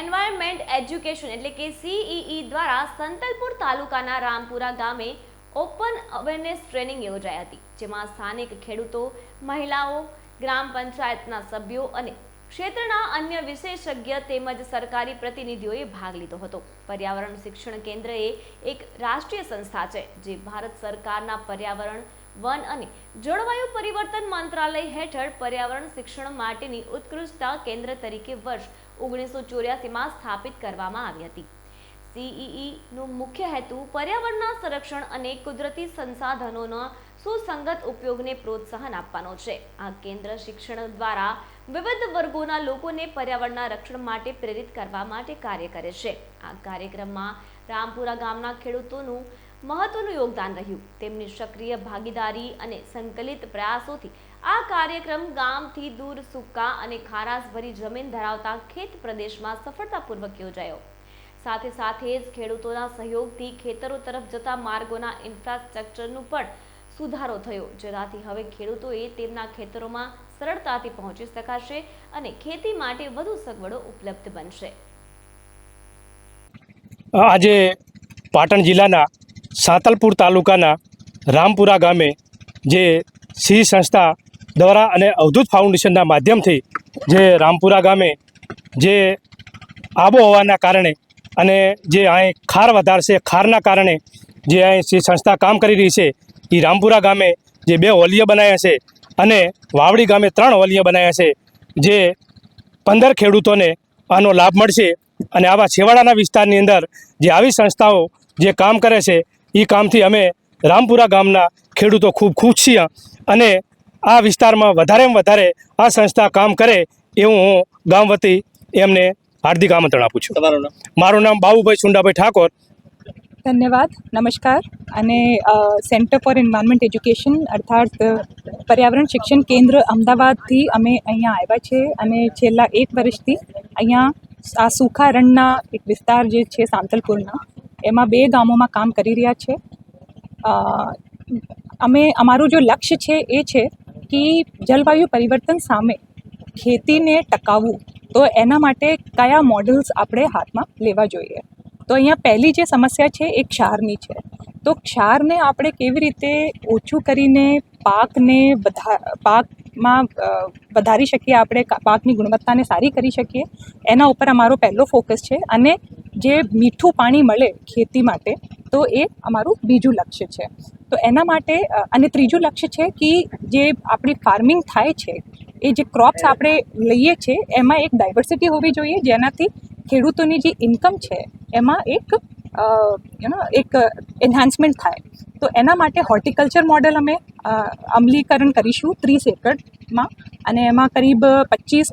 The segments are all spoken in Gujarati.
શિક્ષણ એટલે કે સીઈઈ દ્વારા સંતલપુર તાલુકાના રામપુરા ગામે ઓપન અવેરનેસ ટ્રેનિંગ યોજાઈ હતી, જેમાં સ્થાનિક ખેડૂતો, મહિલાઓ, ગ્રામ પંચાયતના સભ્યો અને ક્ષેત્રના અન્ય વિશેષજ્ઞ તેમજ સરકારી પ્રતિનિધિઓએ ભાગ લીધો હતો. પર્યાવરણ શિક્ષણ કેન્દ્ર એ એક રાષ્ટ્રીય સંસ્થા છે, જે ભારત સરકારના પર્યાવરણ વન અને જળવાયુ પરિવર્તન મંત્રાલય હેઠળ પર્યાવરણ શિક્ષણ માટેની ઉત્કૃષ્ટતા કેન્દ્ર તરીકે વર્ષ ઓગણીસો ચોર્યાસીમાં સ્થાપિત કરવામાં આવી હતી. સીઈઈનો મુખ્ય હેતુ પર્યાવરણના સંરક્ષણ અને કુદરતી સંસાધનોના સુસંગત ઉપયોગને પ્રોત્સાહન આપવાનો છે. આ કેન્દ્ર શિક્ષણ દ્વારા વિવિધ વર્ગોના લોકોને પર્યાવરણના રક્ષણ માટે પ્રેરિત કરવા માટે કાર્ય કરે છે. આ કાર્યક્રમમાં રામપુરા ગામના ખેડૂતોનું મહત્વનું યોગદાન રહ્યું. તેમની સક્રિય ભાગીદારી અને સંકલિત પ્રયાસોથી આ કાર્યક્રમ ગામથી દૂર સૂકા અને ખારાશભરી જમીન ધરાવતા ખેત પ્રદેશમાં સફળતાપૂર્વક યોજાયો. સાથે સાથે જ ખેડૂતોના સહયોગથી ખેતરો તરફ જતા માર્ગોના ઇન્ફ્રાસ્ટ્રક્ચરનું પણ સુધારો થયો. જેનાથી હવે ખેડૂતોએ તેમના ખેતરોમાં સરળતાથી પહોંચી શકાશે અને ખેતી માટે વધુ સગવડો ઉપલબ્ધ બનશે. આજે પાટણ જિલ્લાના સાંતલપુર તાલુકાના રામપુરા ગામે જે સિંહ સંસ્થા દ્વારા અને અવધૂત ફાઉન્ડેશનના માધ્યમથી જે રામપુરા ગામે જે આબોહવાના કારણે અને જે અહીં ખાર વધારશે ખારના કારણે જે અહીં સિંહ સંસ્થા કામ કરી રહી છે એ રામપુરા ગામે જે બે હોલિયા બનાવ્યા છે અને વાવડી ગામે ત્રણ હોલિયા બનાવ્યા છે, જે પંદર ખેડૂતોને આનો લાભ મળશે અને આવા છેવાડાના વિસ્તારની અંદર જે આવી સંસ્થાઓ જે કામ કરે છે એ કામથી અમે રામપુરા ગામના ખેડૂતો ખૂબ ખુશ છીએ અને આ વિસ્તારમાં વધારેમાં વધારે આ સંસ્થા કામ કરે એવું હું ગામ વતી એમને હાર્દિક આમંત્રણ આપું છું. તમારું નામ? મારું નામ બાબુભાઈ સુંડાભાઈ ઠાકોર. ધન્યવાદ નમસ્કાર. અને સેન્ટર ફોર એન્વાયરમેન્ટ એજ્યુકેશન અર્થાત પર્યાવરણ શિક્ષણ કેન્દ્ર અમદાવાદથી અમે અહીંયા આવ્યા છે અને છેલ્લા એક વર્ષથી અહીંયા આ સૂખા રણના એક વિસ્તાર જે છે સાંતલપુરના એમાં બે ગામોમાં કામ કરી રહ્યા છે. અમે, અમારું જો લક્ષ્ય છે એ છે કે જલવાયુ પરિવર્તન સામે ખેતીને ટકાવવું. તો એના માટે કયા મોડલ્સ આપણે હાથમાં લેવા જોઈએ? તો અહીંયા પહેલી જે સમસ્યા છે એ ક્ષારની છે. તો ક્ષારને આપણે કેવી રીતે ઓછું કરીને પાકને વધા પાકમાં વધારી શકીએ? આપણે પાકની ગુણવત્તાને સારી કરી શકીએ? એના ઉપર અમારો પહેલો ફોકસ છે. અને જે મીઠું પાણી મળે ખેતી માટે, તો એ અમારું બીજું લક્ષ્ય છે. તો એના માટે અને ત્રીજું લક્ષ્ય છે કે જે આપણી ફાર્મિંગ થાય છે, એ જે ક્રોપ્સ આપણે લઈએ છીએ એમાં એક ડાયવર્સિટી હોવી જોઈએ, જેનાથી ખેડૂતોની જે ઇન્કમ છે, એમાં એક યુ એક એન્હાન્સમેન્ટ થાય. તો એના માટે હોર્ટિકલ્ચર મોડેલ અમે અમલીકરણ કરીશું, ત્રીસ એકડમાં અને એમાં કરીબ પચીસ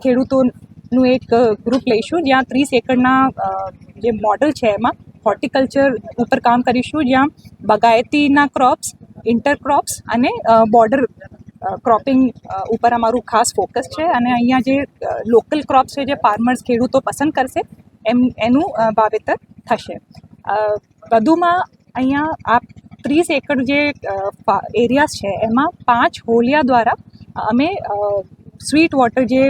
ખેડૂતોનું એક ગ્રુપ લઈશું જ્યાં ત્રીસ એકડના જે મોડલ છે એમાં હોર્ટિકલ્ચર ઉપર કામ કરીશું, જ્યાં બગાયતીના ક્રોપ્સ ઇન્ટરક્રોપ્સ અને બોર્ડર ક્રોપિંગ ઉપર અમારું ખાસ ફોકસ છે. અને અહીંયા જે લોકલ ક્રોપ્સ છે જે ફાર્મર્સ ખેડૂતો પસંદ કરશે, એમ, એનું વાવેતર થશે. વધુમાં અહીંયા આ ત્રીસ એકડ જે એરિયાસ છે, એમાં પાંચ હોલિયા દ્વારા અમે સ્વીટ વોટર જે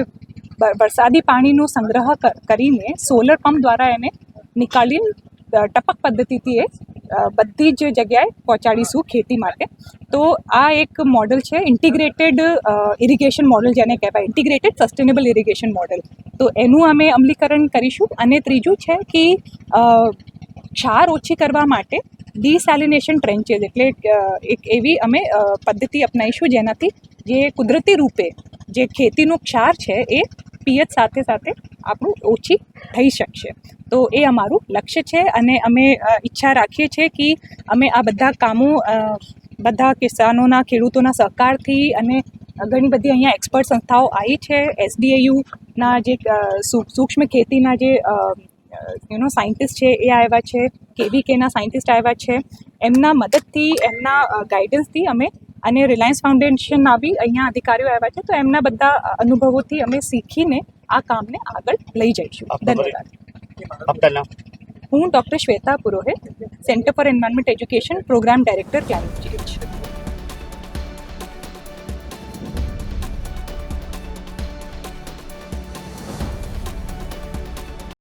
વરસાદી પાણીનો સંગ્રહ કરીને સોલર પંપ દ્વારા એને નીકાળીને ટપક પદ્ધતિથી એ બધી જ જગ્યાએ પહોંચાડીશું ખેતી માટે. તો આ એક મોડલ છે ઇન્ટિગ્રેટેડ ઇરિગેશન મોડલ જેને કહેવાય. Integrated sustainable irrigation model. તો એનું અમે અમલીકરણ કરીશું. અને ત્રીજું છે કે ક્ષાર ઓછી કરવા માટે ડિસેલિનેશન ટ્રેન્ચેસ એટલે એક એવી અમે પદ્ધતિ અપનાવીશું જેનાથી જે કુદરતી રૂપે જે ખેતીનું ક્ષાર છે એ પિયત સાથે સાથે આપણું ઓછી થઈ શકશે. તો એ અમારું લક્ષ્ય છે અને અમે ઈચ્છા રાખીએ છીએ કે અમે આ બધા કામો બધા કિસાનોના, ખેડૂતોના સહકારથી અને ઘણી બધી અહીંયા એક્સપર્ટ સંસ્થાઓ આવી છે. એસડીએયુના જે સૂક્ષ્મ ખેતીના જે યુનો સાયન્ટિસ્ટ છે એ આવ્યા છે, કેવીકેના સાયન્ટિસ્ટ આવ્યા છે. એમના મદદથી, એમના ગાઈડન્સથી અમે અને રિલાયન્સ ફાઉન્ડેશનના બી અહીંયા અધિકારીઓ આવ્યા છે તો એમના બધા અનુભવોથી અમે શીખીને આ કામને આગળ લઈ જઈશું. ધન્યવાદ. હું doctor Shweta Purohit centre for environment education programme director climate change